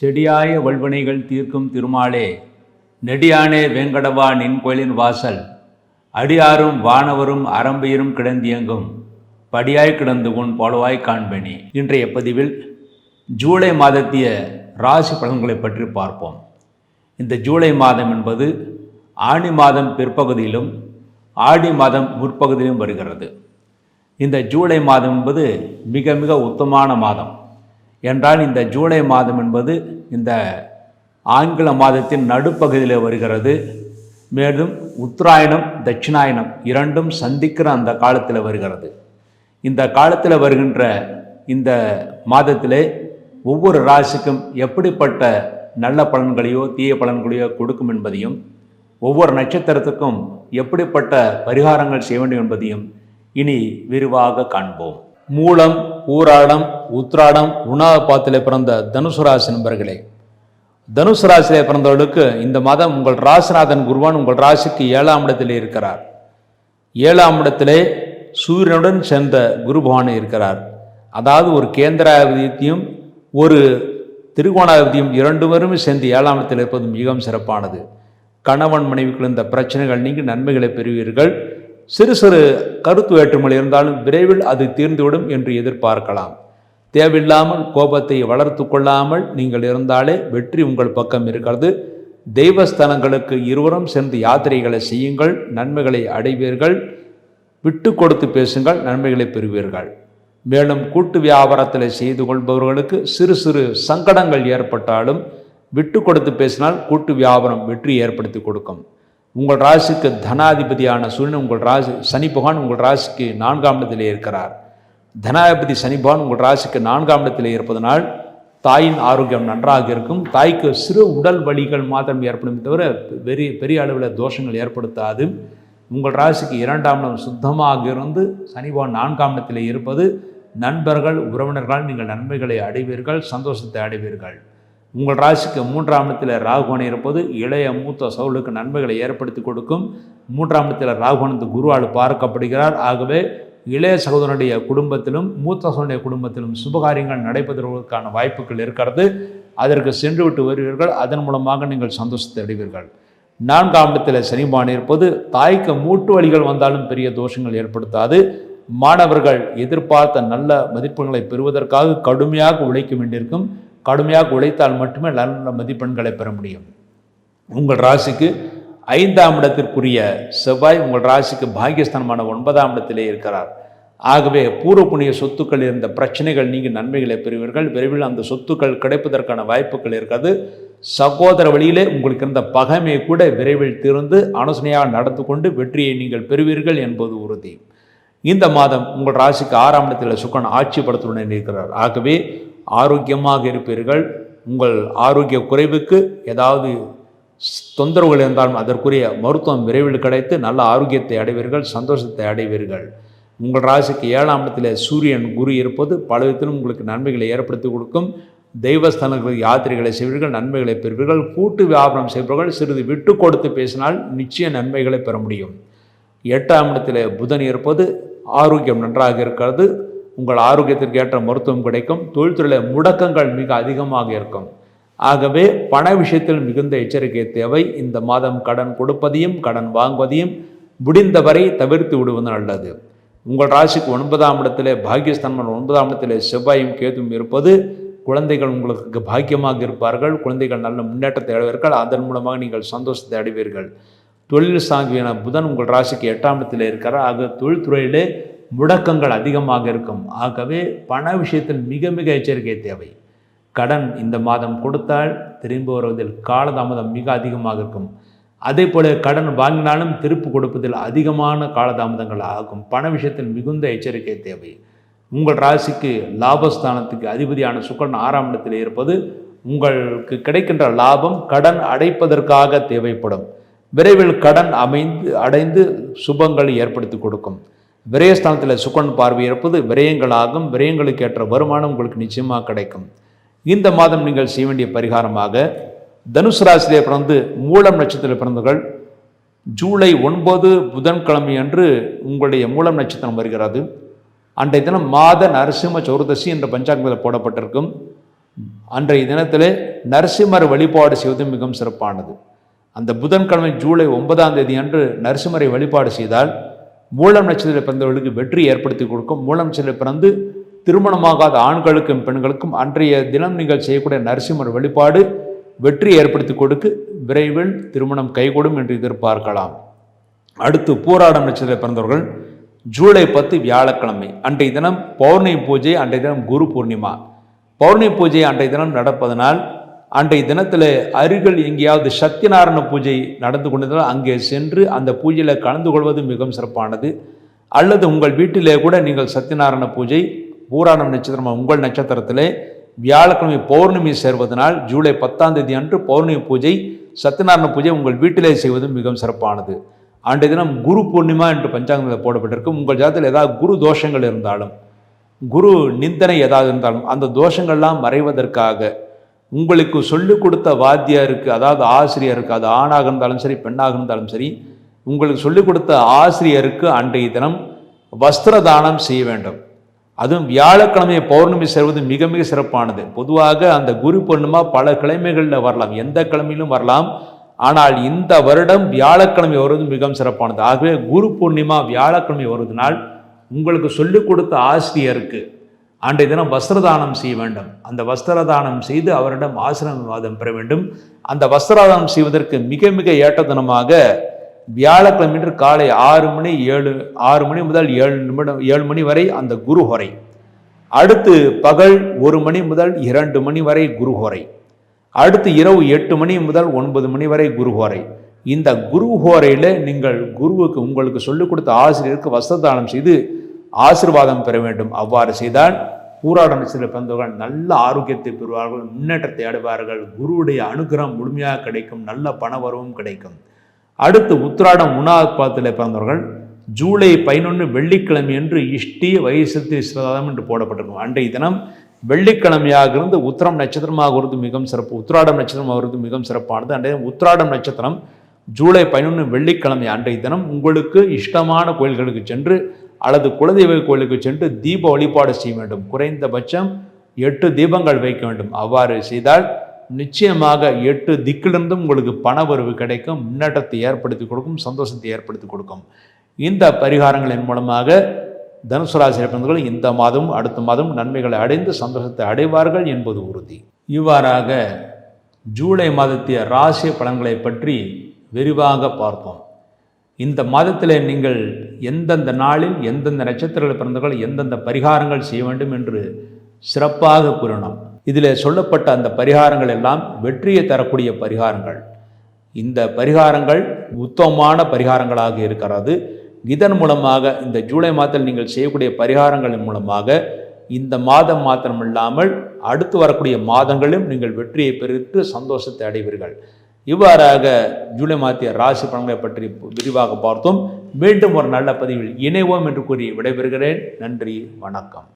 செடியாய வல்வினைகள் தீர்க்கும் திருமாலே நெடியானே வேங்கடவா நின் கோயிலின் வாசல். அடியாரும் வானவரும் அரம்பையரும் கிடந்தியங்கும். படியாய் கிடந்து உன் போலவாய் காண்பனி. இன்றைய பதிவில் ஜூலை மாதத்திய ராசி பலன்களை பற்றி பார்ப்போம். இந்த ஜூலை மாதம் என்பது ஆணி மாதம் பிற்பகுதியிலும் ஆடி மாதம் முற்பகுதியிலும் வருகிறது. இந்த ஜூலை மாதம் என்பது மிக மிக உத்தமான மாதம். என்றால் இந்த ஜூலை மாதம் என்பது இந்த ஆங்கில மாதத்தின் நடுப்பகுதியில் வருகிறது. மேலும் உத்தராயணம் தட்சிணாயணம் இரண்டும் சந்திக்கிற அந்த காலத்தில் வருகிறது. இந்த காலத்தில் வருகின்ற இந்த மாதத்திலே ஒவ்வொரு ராசிக்கும் எப்படிப்பட்ட நல்ல பலன்களையோ தீய பலன்களையோ கொடுக்கும் என்பதையும் ஒவ்வொரு நட்சத்திரத்துக்கும் எப்படிப்பட்ட பரிகாரங்கள் செய்ய வேண்டும் என்பதையும் இனி விரிவாக காண்போம். மூலம் ஊராடம் உத்ராடம் உணவு பாத்திலே பிறந்த தனுசு ராசி நண்பர்களே. தனுசு ராசியிலே பிறந்தவர்களுக்கு இந்த மாதம் உங்கள் ராசிநாதன் குருவான் உங்கள் ராசிக்கு ஏழாம் இடத்திலே இருக்கிறார். ஏழாம் இடத்திலே சூரியனுடன் சேர்ந்த குரு பகவான் இருக்கிறார். அதாவது ஒரு கேந்திராதிபதியத்தையும் ஒரு திருகோணாதிபதியும் இரண்டு பேரும் சேர்ந்து ஏழாம் இடத்தில் இருப்பது மிகவும் சிறப்பானது. கணவன் மனைவிக்குள் இந்த பிரச்சனைகள் நீங்கள் நன்மைகளை பெறுவீர்கள். சிறு சிறு கருத்து வேற்றுமை இருந்தாலும் விரைவில் அது தீர்ந்துவிடும் என்று எதிர்பார்க்கலாம். தேவையில்லாமல் கோபத்தை வளர்த்து கொள்ளாமல் நீங்கள் இருந்தாலே வெற்றி உங்கள் பக்கம் இருக்கிறது. தெய்வஸ்தலங்களுக்கு இருவரும் சென்று யாத்திரைகளை செய்யுங்கள் நன்மைகளை அடைவீர்கள் விட்டு கொடுத்து பேசுங்கள் நன்மைகளை பெறுவீர்கள். மேலும் கூட்டு வியாபாரத்தில் செய்து கொள்பவர்களுக்கு சிறு சிறு சங்கடங்கள் ஏற்பட்டாலும் விட்டு கொடுத்து பேசினால் கூட்டு வியாபாரம் வெற்றி ஏற்படுத்தி கொடுக்கும். உங்கள் ராசிக்கு தனாதிபதியான சூழ்நிலை உங்கள் ராசி சனி பகவான் உங்கள் ராசிக்கு நான்காம் இடத்திலே இருக்கிறார். தனாதிபதி சனி பகவான் உங்கள் ராசிக்கு நான்காம் இடத்திலே இருப்பதனால் தாயின் ஆரோக்கியம் நன்றாக இருக்கும். தாய்க்கு சிறு உடல் வலிகள் மாத்திரம் ஏற்படும் தவிர பெரிய பெரிய அளவில் தோஷங்கள் ஏற்படுத்தாது. உங்கள் ராசிக்கு இரண்டாம் இடம் சுத்தமாக இருந்து சனி பகவான் நான்காம் இடத்திலே இருப்பது. நண்பர்கள் உறவினர்களால் நீங்கள் நன்மைகளை அடைவீர்கள் சந்தோஷத்தை அடைவீர்கள். உங்கள் ராசிக்கு மூன்றாம் இடத்தில் ராகுவனை இருப்பது இளைய மூத்த சவுளுக்கு நன்மைகளை ஏற்படுத்தி கொடுக்கும். மூன்றாம் இடத்தில் ராகுவனத்து குருவால் பார்க்கப்படுகிறார். ஆகவே இளைய சகோதரனுடைய குடும்பத்திலும் மூத்த சகோதரனுடைய குடும்பத்திலும் சுபகாரியங்கள் நடைபெறுவதற்கான வாய்ப்புகள் இருக்கிறது. அதற்கு சென்று விட்டு வருவீர்கள். அதன் மூலமாக நீங்கள் சந்தோஷத்தை அடைவீர்கள். நான்காம் இடத்தில் சனிபான் இருப்பது தாய்க்கு மூட்டு வலிகள் வந்தாலும் பெரிய தோஷங்கள் ஏற்படுத்தாது. மாணவர்கள் எதிர்பார்த்த நல்ல மதிப்பெண்களை பெறுவதற்காக கடுமையாக உழைக்க வேண்டியிருக்கும். கடுமையாக உழைத்தால் மட்டுமே நல்ல மதிப்பெண்களை பெற முடியும். உங்கள் ராசிக்கு ஐந்தாம் இடத்திற்குரிய செவ்வாய் உங்கள் ராசிக்கு பாகியஸ்தானமான ஒன்பதாம் இடத்திலே இருக்கிறார். ஆகவே பூர்வ சொத்துக்கள் இருந்த பிரச்சனைகள் நீங்கள் நன்மைகளை பெறுவீர்கள். விரைவில் அந்த சொத்துக்கள் கிடைப்பதற்கான வாய்ப்புகள் இருக்கிறது சகோதர வழியிலே உங்களுக்கு இருந்த பகைமை கூட விரைவில் திறந்து ஆலோசனையாக நடந்து கொண்டு வெற்றியை நீங்கள் பெறுவீர்கள் என்பது உறுதி. இந்த மாதம் உங்கள் ராசிக்கு ஆறாம் இடத்தில் சுக்கன் ஆட்சிப்படுத்துடன் இருக்கிறார். ஆகவே ஆரோக்கியமாக இருப்பீர்கள். உங்கள் ஆரோக்கிய குறைவுக்கு ஏதாவது தொந்தரவுகள் இருந்தாலும் அதற்குரிய மருத்துவம் விரைவில் கிடைத்து நல்ல ஆரோக்கியத்தை அடைவீர்கள் சந்தோஷத்தை அடைவீர்கள். உங்கள் ராசிக்கு ஏழாம் இடத்தில் சூரியன் குரு இருப்பது பல விதத்திலும் உங்களுக்கு நன்மைகளை ஏற்படுத்தி கொடுக்கும். தெய்வஸ்தலங்களுக்கு யாத்திரைகளை செய்வீர்கள் நன்மைகளை பெறுவீர்கள். கூட்டு வியாபாரம் செய்பவர்கள் சிறிது விட்டு கொடுத்து பேசினால் நிச்சய நன்மைகளை பெற முடியும். எட்டாம் இடத்தில் புதன் இருப்பது ஆரோக்கியம் நன்றாக இருக்கிறது. உங்கள் ஆரோக்கியத்திற்கு ஏற்ற மருத்துவம் கிடைக்கும். தொழில்துறையில் முடக்கங்கள் மிக அதிகமாக இருக்கும். ஆகவே பண விஷயத்தில் மிகுந்த எச்சரிக்கை தேவை. இந்த மாதம் கடன் கொடுப்பதையும் கடன் வாங்குவதையும் முடிந்தவரை தவிர்த்து விடுவது நல்லது. உங்கள் ராசிக்கு ஒன்பதாம் இடத்திலே பாகியஸ்தானம் ஒன்பதாம் இடத்திலே செவ்வாயும் கேதும் இருப்பது குழந்தைகள் உங்களுக்கு பாக்கியமாக இருப்பார்கள். குழந்தைகள் நல்ல முன்னேற்றத்தை அடைவீர்கள். அதன் மூலமாக நீங்கள் சந்தோஷத்தை அடைவீர்கள். தொழில் சாங்கியான புதன் உங்கள் ராசிக்கு எட்டாம் இடத்தில் இருக்கிறார். ஆக தொழில்துறையிலே முடக்கங்கள் அதிகமாக இருக்கும். ஆகவே பண விஷயத்தில் மிக மிக எச்சரிக்கை தேவை. கடன் இந்த மாதம் கொடுத்தால் திரும்பி வருவதில் காலதாமதம் மிக அதிகமாக இருக்கும். அதே போல கடன் வாங்கினாலும் திருப்பு கொடுப்பதில் அதிகமான காலதாமதங்கள் ஆகும். பண விஷயத்தில் மிகுந்த எச்சரிக்கை தேவை. உங்கள் ராசிக்கு லாபஸ்தானத்துக்கு அதிபதியான சுக்கரன் ஆறாம் இடத்தில் இருப்பது உங்களுக்கு கிடைக்கின்ற லாபம் கடன் அடைப்பதற்காக தேவைப்படும். விரைவில் கடன் அமைந்து அடைந்து சுபங்களை ஏற்படுத்தி கொடுக்கும். விரயஸ்தானத்தில் சுக்கன் பார்வை இருப்பது விரயங்களாகும். விரயங்களுக்கு ஏற்ற வருமானம் உங்களுக்கு நிச்சயமாக கிடைக்கும். இந்த மாதம் நீங்கள் செய்ய வேண்டிய பரிகாரமாக தனுசு ராசியிலே பிறந்து மூலம் நட்சத்திரத்தில் பிறந்தவர்கள் ஜூலை ஒன்பது புதன்கிழமை அன்று உங்களுடைய மூலம் நட்சத்திரம் வருகிறது. அன்றைய தினம் மாத நரசிம்ம சௌர்தசி என்ற பஞ்சாங்கத்தில் போடப்பட்டிருக்கும். அன்றைய தினத்திலே நரசிம்மர் வழிபாடு செய்வது மிகவும் சிறப்பானது. அந்த புதன்கிழமை ஜூலை ஒன்பதாம் தேதி அன்று நரசிம்மரை வழிபாடு செய்தால் மூலம் நட்சத்திரத்தில் பிறந்தவர்களுக்கு வெற்றி ஏற்படுத்தி கொடுக்கும். மூலம் நட்சத்திரத்தில் பிறந்து திருமணமாகாத ஆண்களுக்கும் பெண்களுக்கும் அன்றைய தினம் நீங்கள் செய்யக்கூடிய நரசிம்மர் வழிபாடு வெற்றி ஏற்படுத்தி கொடுக்க. விரைவில் திருமணம் கைகூடும் என்று எதிர்பார்க்கலாம். அடுத்து பூராடம் நட்சத்திரத்தில் பிறந்தவர்கள் ஜூலை பத்து வியாழக்கிழமை. அன்றைய தினம் பௌர்ணமி பூஜை அன்றைய தினம் குரு பூர்ணிமா. பௌர்ணமி பூஜை அன்றைய தினம் நடப்பதனால் அன்றைய தினத்தில் அருகில் எங்கேயாவது சத்தியநாராயண பூஜை நடந்து கொண்டிருந்தால் அங்கே சென்று அந்த பூஜையில் கலந்து கொள்வது மிகவும் சிறப்பானது. அல்லது உங்கள் வீட்டிலே கூட நீங்கள் சத்தியநாராயண பூஜை பூராணம் நட்சத்திரம் உங்கள் நட்சத்திரத்திலே வியாழக்கிழமை பௌர்ணமி சேர்வதனால் ஜூலை பத்தாம் தேதி அன்று பௌர்ணமி பூஜை சத்தியநாராயண பூஜை உங்கள் வீட்டிலே செய்வது மிகவும் சிறப்பானது. அன்றைய தினம் குரு பூர்ணிமா என்று பஞ்சாங்கத்தில் போடப்பட்டிருக்கும் உங்கள் ஜாதத்தில் ஏதாவது குரு தோஷங்கள் இருந்தாலும் குரு நிந்தனை ஏதாவது இருந்தாலும் அந்த தோஷங்கள்லாம் மறைவதற்காக உங்களுக்கு சொல்லிக் கொடுத்த வாத்தியாருக்கு அதாவது ஆசிரியருக்கு அது ஆணாக இருந்தாலும் சரி பெண்ணாக இருந்தாலும் சரி உங்களுக்கு சொல்லிக் கொடுத்த ஆசிரியருக்கு அன்றைய தினம் வஸ்திர தானம் செய்ய வேண்டும். அதுவும் வியாழக்கிழமை பௌர்ணமி செய்வது மிக மிக சிறப்பானது. பொதுவாக அந்த குரு பொண்ணுமா பல கிழமைகளில் வரலாம். எந்த கிழமையிலும் வரலாம். ஆனால் இந்த வருடம் வியாழக்கிழமை வருவது மிகவும் சிறப்பானது. ஆகவே குரு பூர்ணிமா வியாழக்கிழமை வருவதனால் உங்களுக்கு சொல்லிக் கொடுத்த ஆசிரியருக்கு அன்றைய தினம் வஸ்திரதானம் செய்ய வேண்டும். அந்த வஸ்திரதானம் செய்து அவரிடம் ஆசிரமவாதம் பெற வேண்டும். அந்த வஸ்திரதானம் செய்வதற்கு மிக மிக ஏற்ற தினமாக வியாழக்கிழமை காலை ஆறு மணி ஏழு ஆறு மணி முதல் ஏழு நிமிடம் ஏழு மணி வரை அந்த குருஹொரை அடுத்து பகல் ஒரு மணி முதல் இரண்டு மணி வரை குருஹொரை அடுத்து இரவு எட்டு மணி முதல் ஒன்பது மணி வரை குருஹோரை இந்த குருஹோரையில் நீங்கள் குருவுக்கு உங்களுக்கு சொல்லிக் கொடுத்த ஆசிரியருக்கு வஸ்திரதானம் செய்து ஆசிர்வாதம் பெற வேண்டும். அவ்வாறு செய்தால் பூராட நட்சத்திர பிறந்தவர்கள் நல்ல ஆரோக்கியத்தை பெறுவார்கள் முன்னேற்றத்தை அடைவார்கள். குருவுடைய அனுகிரகம் முழுமையாக கிடைக்கும் நல்ல பணவரவும் கிடைக்கும். அடுத்து உத்ராடம் உணாவது பாதத்தில் பிறந்தவர்கள் ஜூலை பதினொன்று வெள்ளிக்கிழமை என்று இஷ்டி வைசத்தி சிரதம் என்று போடப்பட்டிருக்கும். அன்றைய தினம் வெள்ளிக்கிழமையாக இருந்து உத்திரம் நட்சத்திரமாக இருந்து மிகவும் சிறப்பு உத்ராடம் நட்சத்திரமாக இருந்து மிகவும் சிறப்பானது. அன்றைய உத்ராடம் நட்சத்திரம் ஜூலை பதினொன்று வெள்ளிக்கிழமை அன்றைய தினம் உங்களுக்கு இஷ்டமான கோயில்களுக்கு சென்று அல்லது குலதெய்வ கோயிலுக்கு சென்று தீப வழிபாடு செய்ய வேண்டும். குறைந்தபட்சம் எட்டு தீபங்கள் வைக்க வேண்டும். அவ்வாறு செய்தால் நிச்சயமாக எட்டு திக்கிலிருந்தும் உங்களுக்கு பண வரவு கிடைக்கும். முன்னேற்றத்தை ஏற்படுத்தி கொடுக்கும் சந்தோஷத்தை ஏற்படுத்தி கொடுக்கும். இந்த பரிகாரங்களின் மூலமாக தனுசு ராசி பிறந்தவர்கள் இந்த மாதம் அடுத்த மாதம் நன்மைகளை அடைந்து சந்தோஷத்தை அடைவார்கள் என்பது உறுதி. இவ்வாறாக ஜூலை மாதத்திய ராசி பலன்களை பற்றி விரிவாக பார்ப்போம். இந்த மாதத்தில் நீங்கள் எந்தெந்த நாளில் எந்தெந்த நட்சத்திரங்கள் பிறந்தவர்கள் எந்தெந்த பரிகாரங்கள் செய்ய வேண்டும் என்று சிறப்பாக கூறினோம் இதில் சொல்லப்பட்ட அந்த பரிகாரங்கள் எல்லாம் வெற்றியை தரக்கூடிய பரிகாரங்கள். இந்த பரிகாரங்கள் உத்தமமான பரிகாரங்களாக இருக்கிறது. இதன் மூலமாக இந்த ஜூலை மாதத்தில் நீங்கள் செய்யக்கூடிய பரிகாரங்களின் மூலமாக இந்த மாதம் மாத்திரம் இல்லாமல் அடுத்து வரக்கூடிய மாதங்களிலும் நீங்கள் வெற்றியை பெற்று சந்தோஷத்தை அடைவீர்கள். இவ்வாறாக ஜூலை மாத்திய ராசி பலன்களை பற்றி விரிவாக பார்த்தோம். மீண்டும் ஒரு நல்ல பதிவில் இணைவோம் என்று கூறி விடைபெறுகிறேன். நன்றி வணக்கம்.